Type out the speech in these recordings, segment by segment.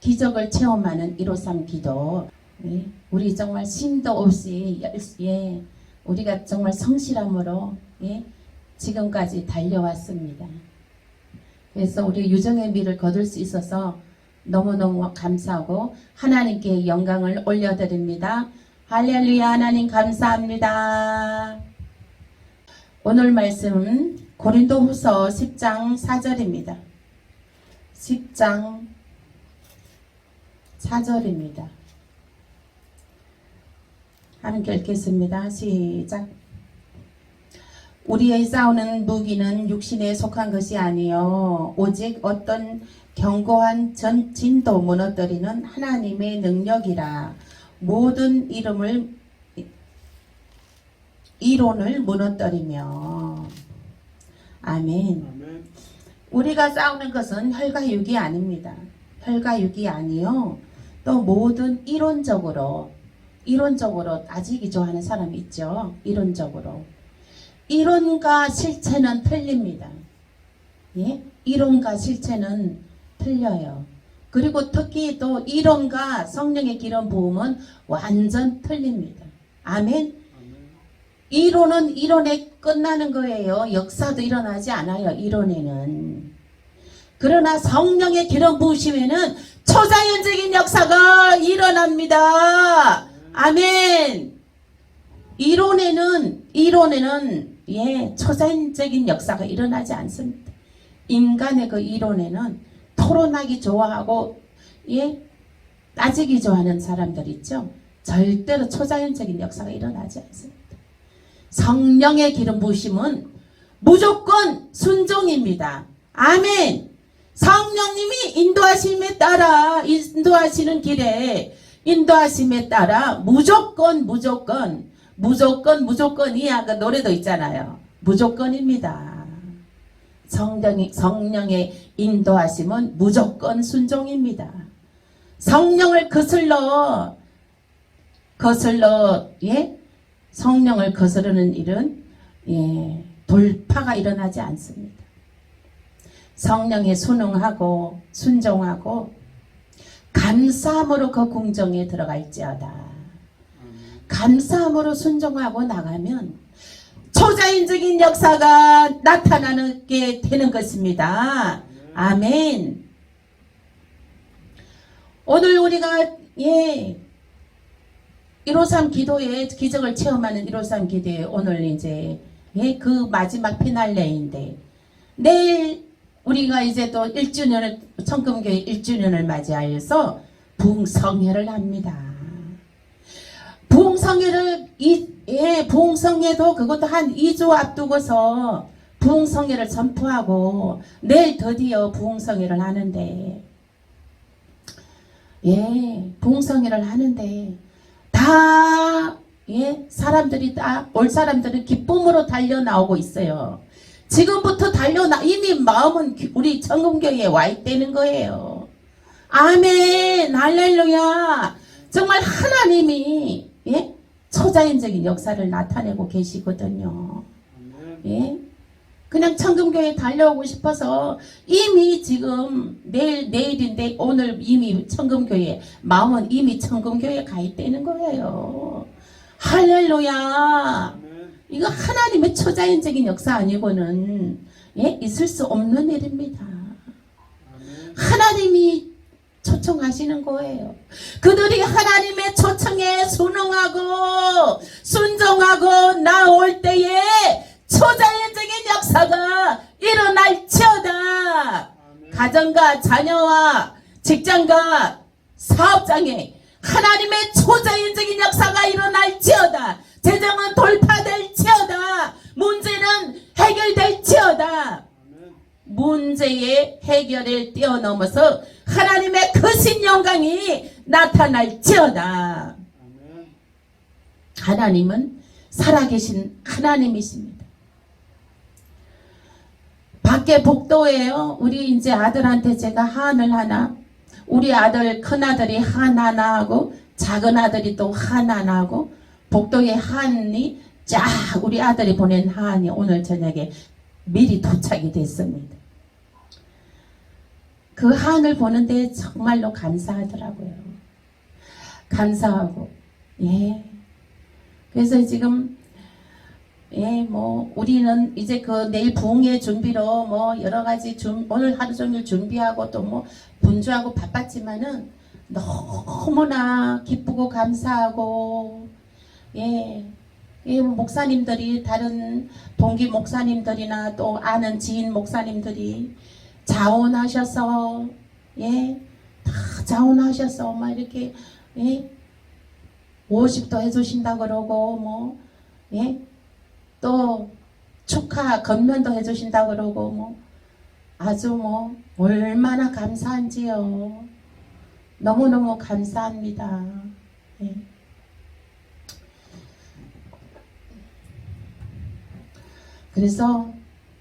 기적을 체험하는 153 기도. 예, 우리 정말 심도 없이 열- 예, 우리가 정말 성실함으로 예, 지금까지 달려왔습니다. 그래서 우리 유정의 미를 거둘 수 있어서 너무너무 감사하고 하나님께 영광을 올려드립니다. 할렐루야 하나님 감사합니다. 오늘 말씀은 고린도 후서 10장 4절입니다. 10장 4절입니다. 함께 읽겠습니다. 시작. 우리의 싸우는 무기는 육신에 속한 것이 아니요 오직 어떤 견고한 전 진도 무너뜨리는 하나님의 능력이라 모든 이름을 이론을 무너뜨리며 아멘. 아멘. 우리가 싸우는 것은 혈과 육이 아닙니다. 혈과 육이 아니요. 또 모든 이론적으로 이론적으로 따지기 좋아하는 사람이 있죠. 이론적으로. 이론과 실체는 틀립니다. 예? 이론과 실체는 틀려요. 그리고 특히 또 이론과 성령의 기름 부음은 완전 틀립니다. 아멘. 이론은 이론에 끝나는 거예요. 역사도 일어나지 않아요. 이론에는. 그러나 성령의 기름 부으심에는 초자연적인 역사가 일어납니다. 아멘. 이론에는 이론에는 예 초자연적인 역사가 일어나지 않습니다. 인간의 그 이론에는 토론하기 좋아하고 예 따지기 좋아하는 사람들 있죠. 절대로 초자연적인 역사가 일어나지 않습니다. 성령의 기름 부으심은 무조건 순종입니다. 아멘. 성령님이 인도하심에 따라 인도하시는 길에 인도하심에 따라 무조건 무조건 무조건 무조건이야 그 노래도 있잖아요. 무조건입니다. 성령이 성령의 인도하심은 무조건 순종입니다. 성령을 거슬러 거슬러 예 성령을 거스르는 일은 예, 돌파가 일어나지 않습니다. 성령에 순응하고 순종하고 감사함으로 그 궁정에 들어갈지어다. 감사함으로 순종하고 나가면 초자연적인 역사가 나타나게 되는 것입니다. 아멘. 오늘 우리가 예 153 기도에 기적을 체험하는 153 기도에 오늘 이제 예, 그 마지막 피날레인데 내일 우리가 이제 또 1주년을 청금교회 1주년을 맞이하여서 부흥성회를 합니다. 부흥성회를 이 예, 부흥성회도 그것도 한 2주 앞두고서 부흥성회를 선포하고 내일 드디어 부흥성회를 하는데 예, 부흥성회를 하는데 다, 예, 사람들이 다, 올 사람들은 기쁨으로 달려 나오고 있어요. 지금부터 달려나, 이미 마음은 기- 우리 청금교회에 와 있다는 거예요. 아멘, 할렐루야. 정말 하나님이, 예, 초자연적인 역사를 나타내고 계시거든요. 예? 그냥 청금교회 달려오고 싶어서 이미 지금 내일 내일인데 오늘 이미 청금교회 마음은 이미 청금교회에 가 있다는 거예요. 할렐루야. 이거 하나님의 초자연적인 역사 아니고는 예? 있을 수 없는 일입니다. 하나님이 초청하시는 거예요. 그들이 하나님의 초청에 순응하고 순종하고 나올 때에 초자연적인 역사가 일어날지어다. 가정과 자녀와 직장과 사업장에 하나님의 초자연적인 역사가 일어날지어다. 재정은 돌파될지어다. 문제는 해결될지어다. 문제의 해결을 뛰어넘어서 하나님의 크신 영광이 나타날지어다. 하나님은 살아계신 하나님이십니다. 밖에 복도에요. 우리 이제 아들한테 제가 한을 하나, 우리 아들 큰 아들이 한 하나 하고 작은 아들이 또 한 하나 하고 복도에 한이 쫙 우리 아들이 보낸 한이 오늘 저녁에 미리 도착이 됐습니다. 그 한을 보는데 정말로 감사하더라고요. 감사하고 예. 그래서 지금 예, 뭐 우리는 이제 그 내일 부흥회 준비로 뭐 여러 가지 준 오늘 하루 종일 준비하고 또 뭐 분주하고 바빴지만은 너무나 기쁘고 감사하고 예. 예, 목사님들이 다른 동기 목사님들이나 또 아는 지인 목사님들이 자원하셔서 예, 다 자원하셔서 막 이렇게 예, 50도 해 주신다 그러고 뭐 예, 또 축하 건면도 해 주신다 그러고 뭐 아주 뭐 얼마나 감사한지요. 너무너무 감사합니다. 예. 그래서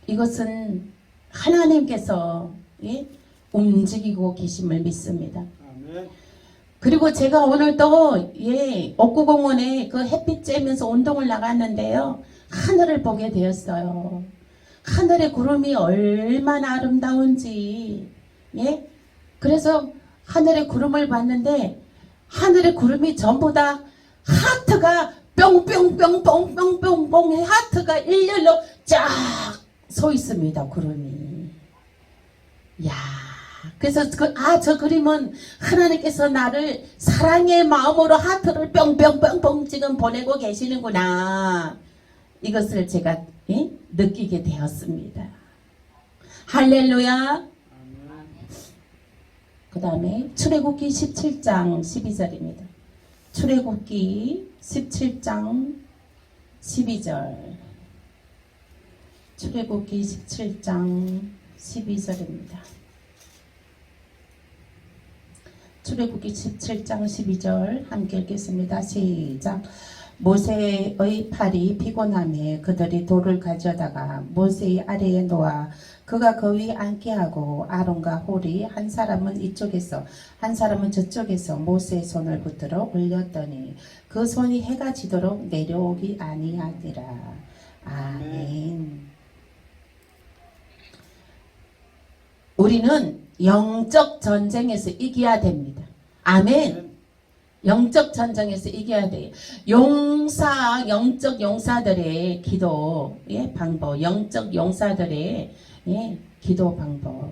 이것은 하나님께서 예? 움직이고 계심을 믿습니다. 아멘. 그리고 제가 오늘 또, 예, 옥구공원에 그 햇빛 쬐면서 운동을 나갔는데요. 하늘을 보게 되었어요. 하늘의 구름이 얼마나 아름다운지, 예? 그래서 하늘의 구름을 봤는데, 하늘의 구름이 전부 다 하트가 뿅뿅뿅뿅뿅뿅뿅 하트가 일렬로 쫙 서 있습니다, 구름이. 야 그래서 그, 아, 저 그림은 하나님께서 나를 사랑의 마음으로 하트를 뿅뿅뿅뿅 지금 보내고 계시는구나. 이것을 제가 예? 느끼게 되었습니다. 할렐루야. 그 다음에 출애굽기 17장 12절입니다. 출애굽기 17장 12절. 출애굽기 17장 12절입니다. 출애굽기 17장 12절 함께 읽겠습니다. 시작. 모세의 팔이 피곤함에 그들이 돌을 가져다가 모세의 아래에 놓아 그가 그 위에 앉게 하고 아론과 홀이 한 사람은 이쪽에서 한 사람은 저쪽에서 모세의 손을 붙들어 올렸더니 그 손이 해가 지도록 내려오기 아니하니라. 아멘. 우리는 영적 전쟁에서 이겨야 됩니다. 아멘. 영적 전쟁에서 이겨야 돼요. 용사, 영적 용사들의 기도, 예, 방법, 영적 용사들의, 예, 기도 방법.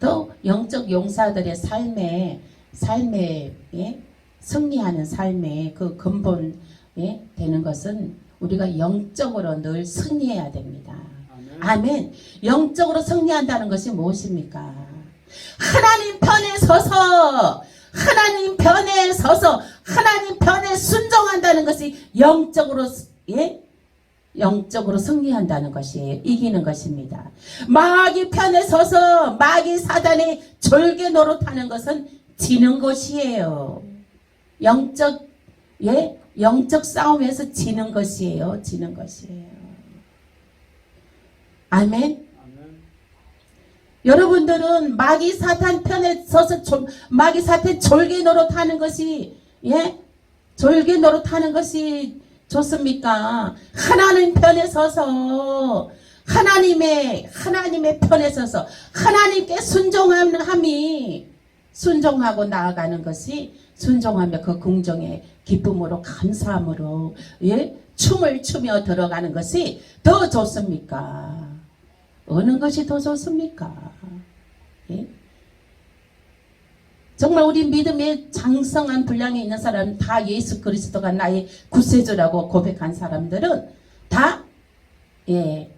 또, 영적 용사들의 삶에, 삶에, 예, 승리하는 삶의 그 근본, 예, 되는 것은 우리가 영적으로 늘 승리해야 됩니다. 아멘. 영적으로 승리한다는 것이 무엇입니까? 하나님 편에 서서 하나님 편에 서서 하나님 편에 순종한다는 것이 영적으로 예? 영적으로 승리한다는 것이에요. 이기는 것입니다. 마귀 편에 서서 마귀 사단의 졸개 노릇하는 것은 지는 것이에요. 영적 예? 영적 싸움에서 지는 것이에요. 지는 것이에요. 아멘. 여러분들은 마귀 사탄 편에 서서 졸- 마귀 사탄 졸개 노릇하는 것이 예 졸개 노릇하는 것이 좋습니까? 하나님 편에 서서 하나님의 하나님의 편에 서서 하나님께 순종함이 순종하고 나아가는 것이 순종하며 그 긍정의 기쁨으로 감사함으로 예 춤을 추며 들어가는 것이 더 좋습니까? 어느 것이 더 좋습니까? 예? 정말 우리 믿음의 장성한 분량이 있는 사람은 다 예수 그리스도가 나의 구세주라고 고백한 사람들은 다 예,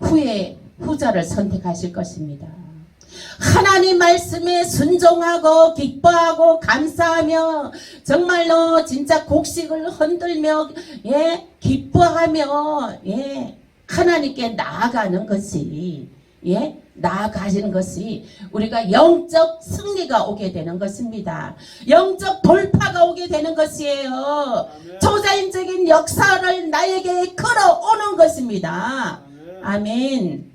후에 후자를 선택하실 것입니다. 하나님 말씀에 순종하고 기뻐하고 감사하며 정말로 진짜 곡식을 흔들며 예 기뻐하며 예 하나님께 나아가는 것이 예 나아가시는 것이 우리가 영적 승리가 오게 되는 것입니다. 영적 돌파가 오게 되는 것이에요. 아멘. 초자연적인 역사를 나에게 걸어오는 것입니다. 아멘. 아멘.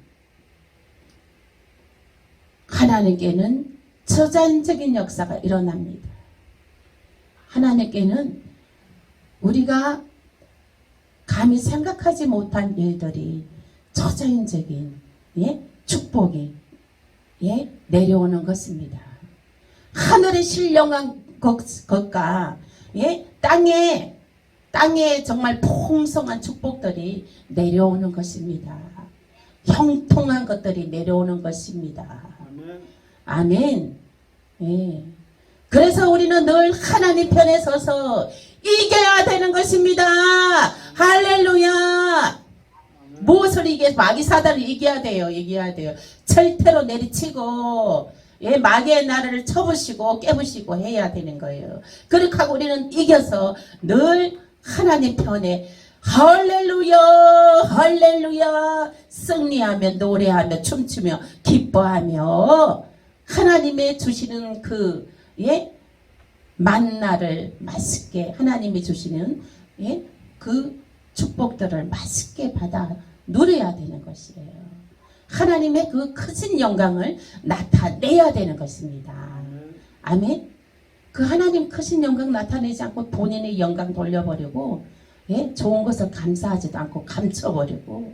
하나님께는 초자연적인 역사가 일어납니다. 하나님께는 우리가 감히 생각하지 못한 일들이 초자연적인 예? 축복이 예, 내려오는 것입니다. 하늘에 신령한 것, 것과 예, 땅에 땅에 정말 풍성한 축복들이 내려오는 것입니다. 형통한 것들이 내려오는 것입니다. 아멘. 아멘. 예. 그래서 우리는 늘 하나님 편에 서서 이겨야 되는 것입니다. 할렐루야. 무엇을 이겨 마귀 사단을 이겨야 돼요. 이겨야 돼요. 철퇴로 내리치고 예, 마귀의 나라를 쳐부시고 깨부시고 해야 되는 거예요. 그렇게 하고 우리는 이겨서 늘 하나님 편에 할렐루야 할렐루야 승리하며 노래하며 춤추며 기뻐하며 하나님의 주시는 그 예? 만나를 맛있게 하나님이 주시는 예? 그 축복들을 맛있게 받아 누려야 되는 것이에요. 하나님의 그 크신 영광을 나타내야 되는 것입니다. 아멘. 그 하나님 크신 영광 나타내지 않고 본인의 영광 돌려버리고 예? 좋은 것을 감사하지도 않고 감춰버리고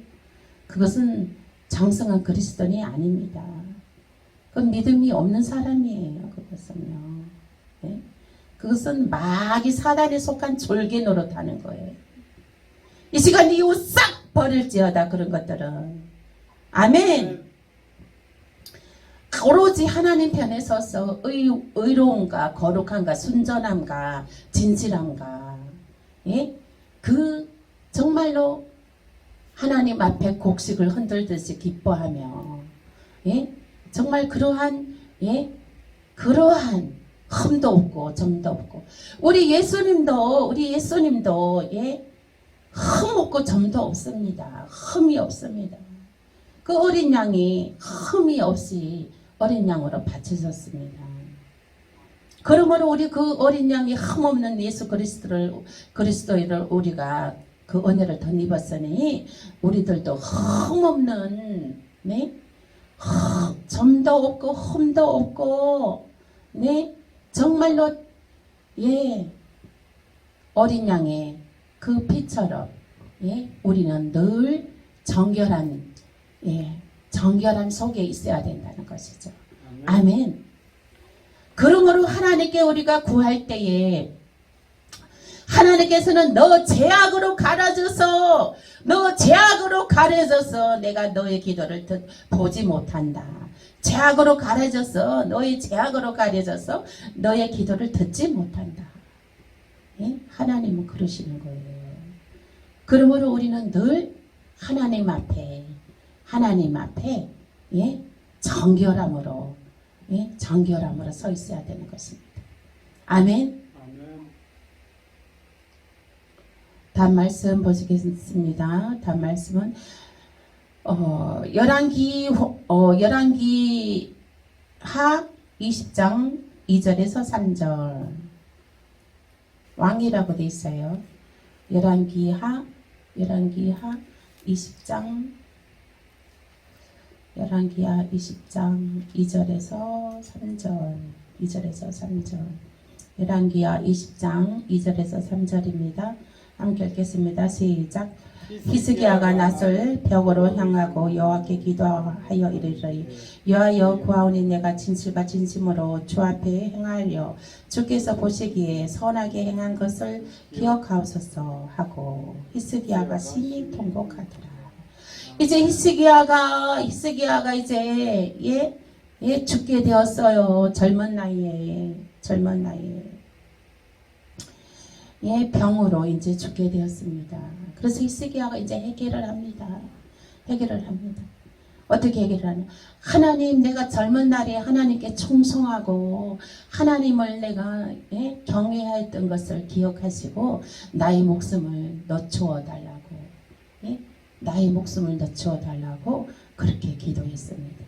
그것은 정성한 그리스도인이 아닙니다. 그건 믿음이 없는 사람이에요. 그것은요. 예? 그것은 마귀 사단에 속한 졸개 노릇하는 거예요. 이 시간 이후 싹 버릴지어다 그런 것들은 아멘. 오로지 하나님 편에 서서 의, 의로움과 거룩함과 순전함과 진실함과 예? 그 정말로 하나님 앞에 곡식을 흔들듯이 기뻐하며 예? 정말 그러한 예? 그러한 흠도 없고 점도 없고 우리 예수님도 우리 예수님도 예? 흠 없고 점도 없습니다. 흠이 없습니다. 그 어린 양이 흠이 없이 어린 양으로 바쳐졌습니다. 그러므로 우리 그 어린 양이 흠 없는 예수 그리스도를 그리스도를 우리가 그 은혜를 덧입었으니 우리들도 흠 없는 네 흠, 점도 없고 흠도 없고 네 정말로 예 어린 양의 그 피처럼 예 우리는 늘 정결한 예 정결한 속에 있어야 된다는 것이죠. 아멘. 아멘. 그러므로 하나님께 우리가 구할 때에 하나님께서는 너 제약으로 가려져서 너 제약으로 가려져서 내가 너의 기도를 듣, 보지 못한다. 제약으로 가려져서 너의 제약으로 가려져서 너의 기도를 듣지 못한다. 예? 하나님은 그러시는 거예요. 그러므로 우리는 늘 하나님 앞에 하나님 앞에 예? 정결함으로 예? 정결함으로 서 있어야 되는 것입니다. 아멘. 다음 말씀 보시겠습니다. 다음 말씀은 어, 열왕기 호- 어, 열왕기 하 20장 2절에서 3절 왕이라고 돼 있어요. 열왕기 하 열왕기 하 20장 열왕기하 20장 2절에서 3절 2절에서 3절 열왕기하 20장 2절에서 3절입니다. 함께 읽겠습니다. 시작. 히스기야가 낯을 벽으로 향하고 여호와께 기도하여 이르되 여하여 구하오니 내가 진실과 진심으로 주 앞에 행하려 주께서 보시기에 선하게 행한 것을 기억하옵소서 하고 히스기야가 심히 통곡하더라. 이제 히스기야가 히스기야가 이제 예, 예 죽게 되었어요. 젊은 나이에 젊은 나이에 예 병으로 이제 죽게 되었습니다. 그래서 히스기야가 이제 해결을 합니다. 해결을 합니다. 어떻게 해결을 하냐? 하나님 내가 젊은 날에 하나님께 충성하고 하나님을 내가 예, 경외했던 것을 기억하시고 나의 목숨을 넣주어 달라고 예? 나의 목숨을 넣주어 달라고 그렇게 기도했습니다.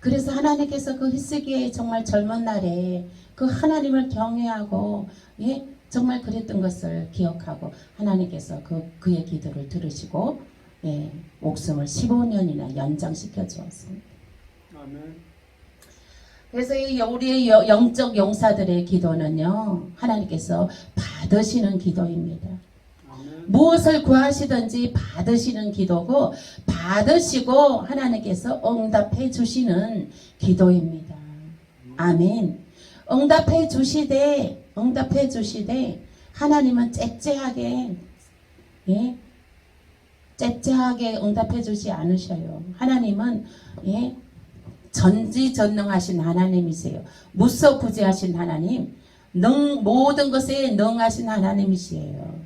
그래서 하나님께서 그 히스기야의 정말 젊은 날에 그 하나님을 경외하고 예? 정말 그랬던 것을 기억하고 하나님께서 그 그의 기도를 들으시고 예, 목숨을 15년이나 연장시켜 주었습니다. 아멘. 그래서 이 우리의 여- 영적 용사들의 기도는요 하나님께서 받으시는 기도입니다. 아멘. 무엇을 구하시든지 받으시는 기도고 받으시고 하나님께서 응답해 주시는 기도입니다. 아멘. 응답해 주시되 응답해 주시되 하나님은 째째하게 예? 째째하게 응답해 주지 않으셔요. 하나님은 예? 전지전능하신 하나님이세요. 무소부지하신 하나님, 능 모든 것에 능하신 하나님이시에요.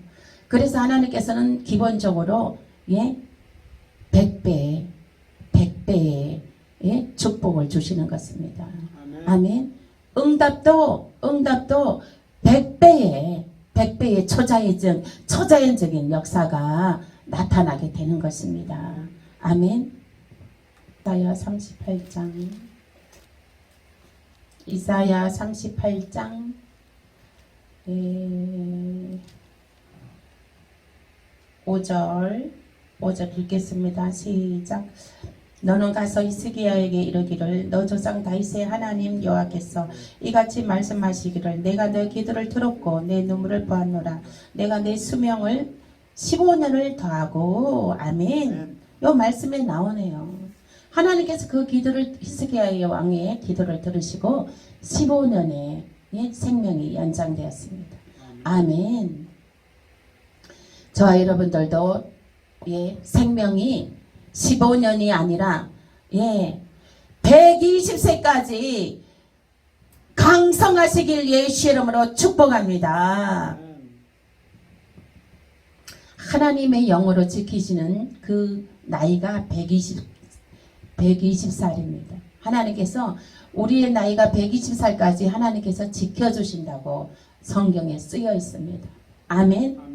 그래서 하나님께서는 기본적으로 예? 100배, 100배의 예? 축복을 주시는 것입니다. 아멘. 아멘. 응답도 응답도 100배의 100배의 초자연적 초자연적인 역사가 나타나게 되는 것입니다. 아멘. 이사야 38장 이사야 38장 에, 5절 5절 읽겠습니다. 시작. 너는 가서 이스기야에게 이르기를 너 조상 다윗의 하나님 여호와께서 이같이 말씀하시기를 내가 내 기도를 들었고 내 눈물을 보았노라. 내가 내 수명을 15년을 더하고 아멘. 요 말씀에 나오네요. 하나님께서 그 기도를 히스기야의 왕의 기도를 들으시고 15년의 생명이 연장되었습니다. 아멘. 저와 여러분들도 예, 생명이 15년이 아니라 예, 120세까지 강성하시길 예수 이름으로 축복합니다. 하나님의 영으로 지키시는 그 나이가 120 120살입니다. 하나님께서 우리의 나이가 120살까지 하나님께서 지켜 주신다고 성경에 쓰여 있습니다. 아멘. 아멘.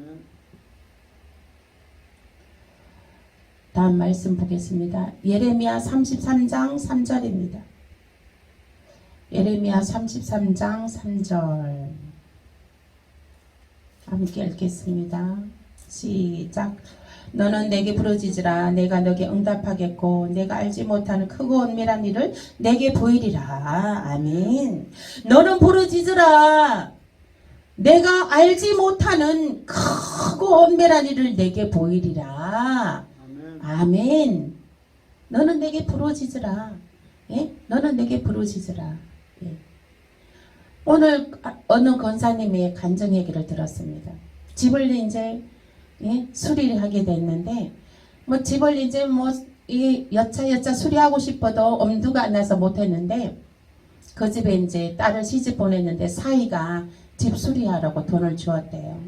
다음 말씀 보겠습니다. 예레미야 33장 3절입니다. 예레미야 33장 3절. 함께 읽겠습니다. 시작. 너는 내게 부르짖으라. 내가 너게 응답하겠고 내가 알지 못하는 크고 은밀한 일을 내게 보이리라. 아멘. 너는 부르짖으라. 내가 알지 못하는 크고 은밀한 일을 내게 보이리라 아멘. 너는 내게 부르짖으라. 예? 너는 내게 부르짖으라. 예. 오늘 아- 어느 권사님의 간증 얘기를 들었습니다. 집을 이제 예? 수리를 하게 됐는데 뭐 집을 이제 뭐 이 여차 여차 수리하고 싶어도 엄두가 안 나서 못했는데 그 집에 이제 딸을 시집 보냈는데 사이가 집 수리하라고 돈을 주었대요.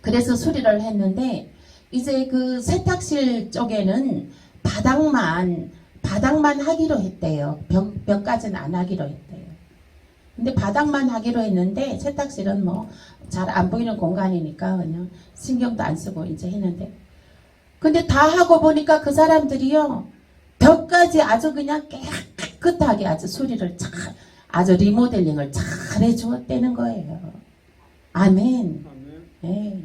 그래서 수리를 했는데 이제 그 세탁실 쪽에는 바닥만 바닥만 하기로 했대요. 벽, 벽까지는 안 하기로 했대요. 근데 바닥만 하기로 했는데 세탁실은 뭐 잘 안 보이는 공간이니까 그냥 신경도 안 쓰고 이제 했는데 근데 다 하고 보니까 그 사람들이요 벽까지 아주 그냥 깨끗하게 아주 수리를 잘 아주 리모델링을 잘 해주었다는 거예요. 아멘. 아멘. 네.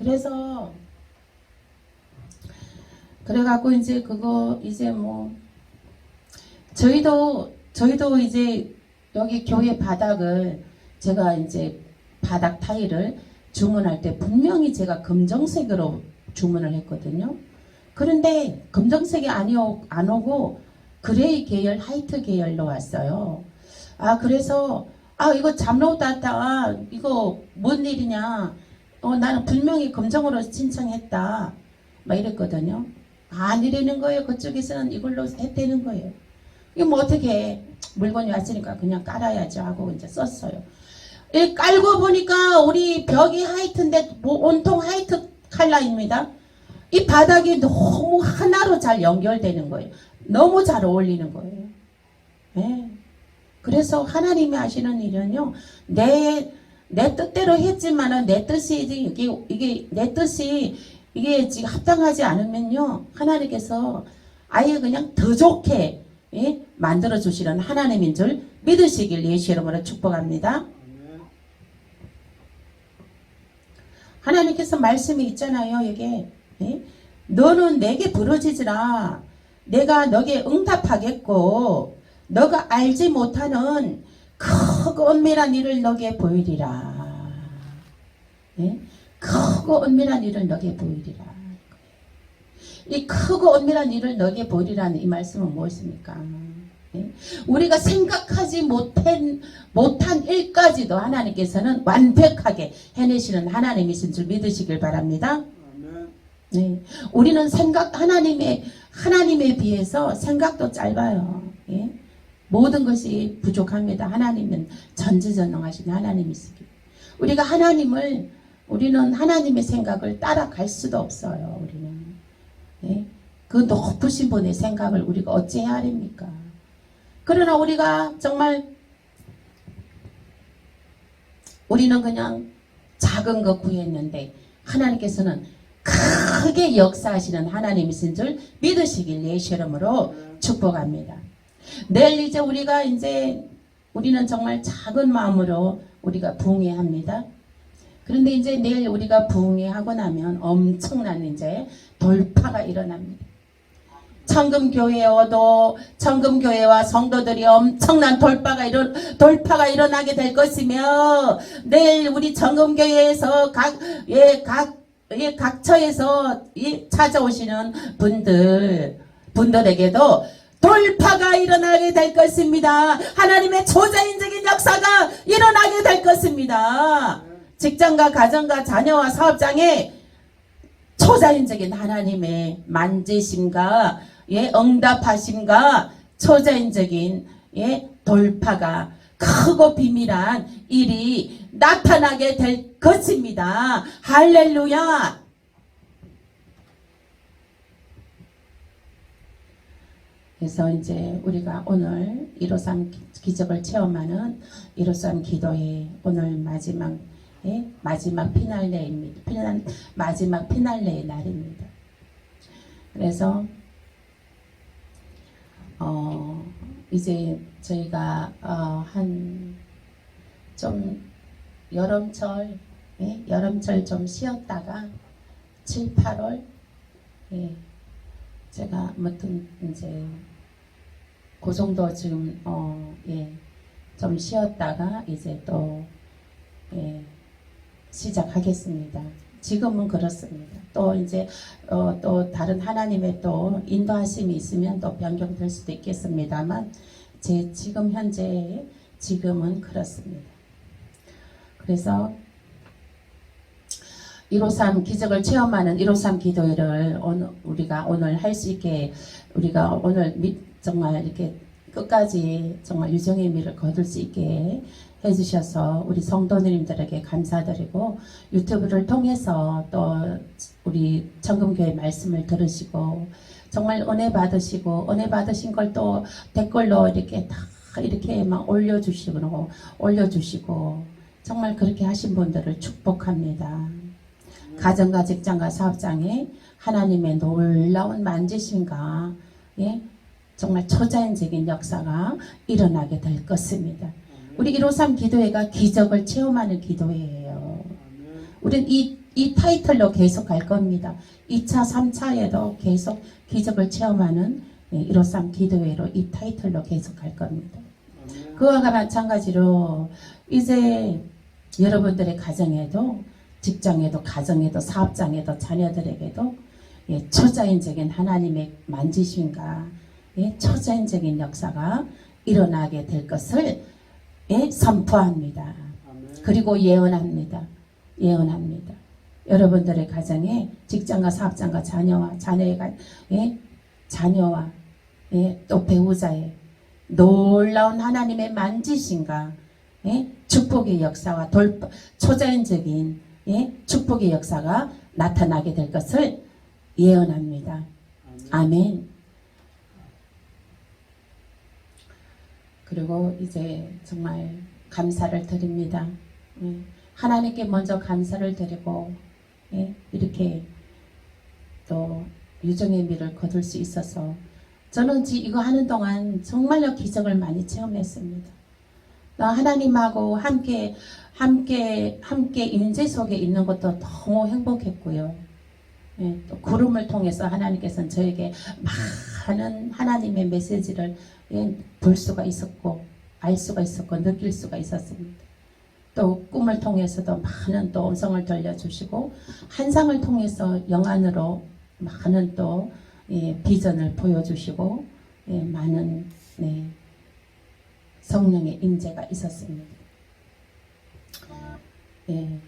그래서 그래갖고 이제 그거 이제 뭐 저희도 저희도 이제 여기 교회 바닥을 제가 이제 바닥 타일을 주문할 때 분명히 제가 검정색으로 주문을 했거든요. 그런데 검정색이 아니 오, 안 오고 그레이 계열, 하이트 계열로 왔어요. 아 그래서 아 이거 잠로다다 이거 뭔 일이냐? 어 나는 분명히 검정으로 신청했다. 막 이랬거든요. 아니라는 거예요. 그쪽에서는 이걸로 했다는 거예요. 이게 뭐 어떻게 해. 물건이 왔으니까 그냥 깔아야죠 하고 이제 썼어요. 이 깔고 보니까 우리 벽이 하이트인데 뭐 온통 하이트 칼라입니다. 이 바닥이 너무 하나로 잘 연결되는 거예요. 너무 잘 어울리는 거예요. 네. 그래서 하나님이 하시는 일은요, 내, 내 뜻대로 했지만은 내 뜻이, 이게, 이게, 내 뜻이, 이게 지금 합당하지 않으면요, 하나님께서 아예 그냥 더 좋게, 예? 만들어 주시는 하나님인 줄 믿으시길 예수 이름으로 축복합니다. 하나님께서 말씀이 있잖아요, 이게. 예? 너는 내게 부르짖으라. 내가 너게 응답하겠고, 너가 알지 못하는 크고 은밀한 일을 너게 보이리라. 예? 크고 은밀한 일을 너게 보이리라. 이 크고 은밀한 일을 너게 보이리라는 이 말씀은 무엇입니까? 예? 우리가 생각하지 못한, 못한 일까지도 하나님께서는 완벽하게 해내시는 하나님이신 줄 믿으시길 바랍니다. 네. 우리는 생각, 하나님의, 하나님에 비해서 생각도 짧아요. 예? 모든 것이 부족합니다. 하나님은 전지전능하신 하나님이시기. 우리가 하나님을, 우리는 하나님의 생각을 따라갈 수도 없어요. 우리는. 예? 그 높으신 분의 생각을 우리가 어찌 해야 합니까? 그러나 우리가 정말 우리는 그냥 작은 것 구했는데 하나님께서는 크게 역사하시는 하나님이신 줄 믿으시길 예수 이름으로 축복합니다. 내일 이제 우리가 이제 우리는 정말 작은 마음으로 우리가 부흥회합니다. 그런데 이제 내일 우리가 부흥회하고 나면 엄청난 이제 돌파가 일어납니다. 청금교회여도 청금교회와 성도들이 엄청난 돌파가 일어 돌파가 일어나게 될 것이며 내일 우리 청금교회에서 각 예 각 예, 각처에서 이 찾아오시는 분들 분들에게도 돌파가 일어나게 될 것입니다. 하나님의 초자인적인 역사가 일어나게 될 것입니다. 직장과 가정과 자녀와 사업장에 초자연적인 하나님의 만지심과 예, 응답하심과 초자연적인 예, 돌파가 크고 비밀한 일이 나타나게 될 것입니다. 할렐루야! 그래서 이제 우리가 오늘 153 기적을 체험하는 153 기도의 오늘 마지막 예? 마지막 피날레입니다. 피날, 마지막 피날레의 날입니다. 그래서 어, 이제 저희가 어, 한좀 여름철 예? 여름철 좀 쉬었다가 7, 8월 예, 제가 아무튼 이제 그 정도 지금 어, 예, 좀 쉬었다가 이제 또 예, 시작하겠습니다. 지금은 그렇습니다. 또 이제 어, 또 다른 하나님의 또 인도하심이 있으면 또 변경될 수도 있겠습니다만 제 지금 현재 지금은 그렇습니다. 그래서 153 기적을 체험하는 153 기도회를 오늘 우리가 오늘 할 수 있게 우리가 오늘 미- 정말 이렇게 끝까지 정말 유정의 미를 거둘 수 있게 해주셔서 우리 성도님들에게 감사드리고 유튜브를 통해서 또 우리 청금교회 말씀을 들으시고 정말 은혜 받으시고 은혜 받으신 걸 또 댓글로 이렇게 다 이렇게 막 올려주시고 올려주시고 정말 그렇게 하신 분들을 축복합니다. 가정과 직장과 사업장에 하나님의 놀라운 만지심과 예, 정말 초자연적인 역사가 일어나게 될 것입니다. 우리 153 기도회가 기적을 체험하는 기도회예요. 우리는 이, 이 타이틀로 계속 갈 겁니다. 2차, 3차에도 계속 기적을 체험하는 153 기도회로 이 타이틀로 계속 갈 겁니다. 그와 마찬가지로 이제 여러분들의 가정에도 직장에도 가정에도 사업장에도 자녀들에게도 예, 초자연적인 하나님의 만지심과 예, 초자연적인 역사가 일어나게 될 것을 예, 선포합니다. 그리고 예언합니다. 예언합니다. 여러분들의 가정에 직장과 사업장과 자녀와 자녀의 가- 예, 자녀와 예, 또 배우자의 놀라운 하나님의 만지심과 예, 축복의 역사와 돌파, 초자연적인 예, 축복의 역사가 나타나게 될 것을 예언합니다. 아멘. 아멘. 그리고 이제 정말 감사를 드립니다. 예, 하나님께 먼저 감사를 드리고 예, 이렇게 또 유정의 미를 거둘 수 있어서 저는 지- 이거 하는 동안 정말로 기적을 많이 체험했습니다. 나 하나님하고 함께 함께 함께 임재 속에 있는 것도 너무 행복했고요. 예, 또 구름을 통해서 하나님께서는 저에게 많은 하나님의 메시지를 예, 볼 수가 있었고 알 수가 있었고 느낄 수가 있었습니다. 또 꿈을 통해서도 많은 또 음성을 들려주시고 한상을 통해서 영안으로 많은 또 예, 비전을 보여주시고 예, 많은 네, 성령의 임재가 있었습니다. 예,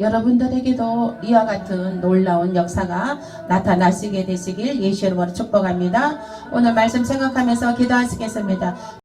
여러분들에게도 이와 같은 놀라운 역사가 나타나시게 되시길 예수 이름으로 축복합니다. 오늘 말씀 생각하면서 기도하시겠습니다.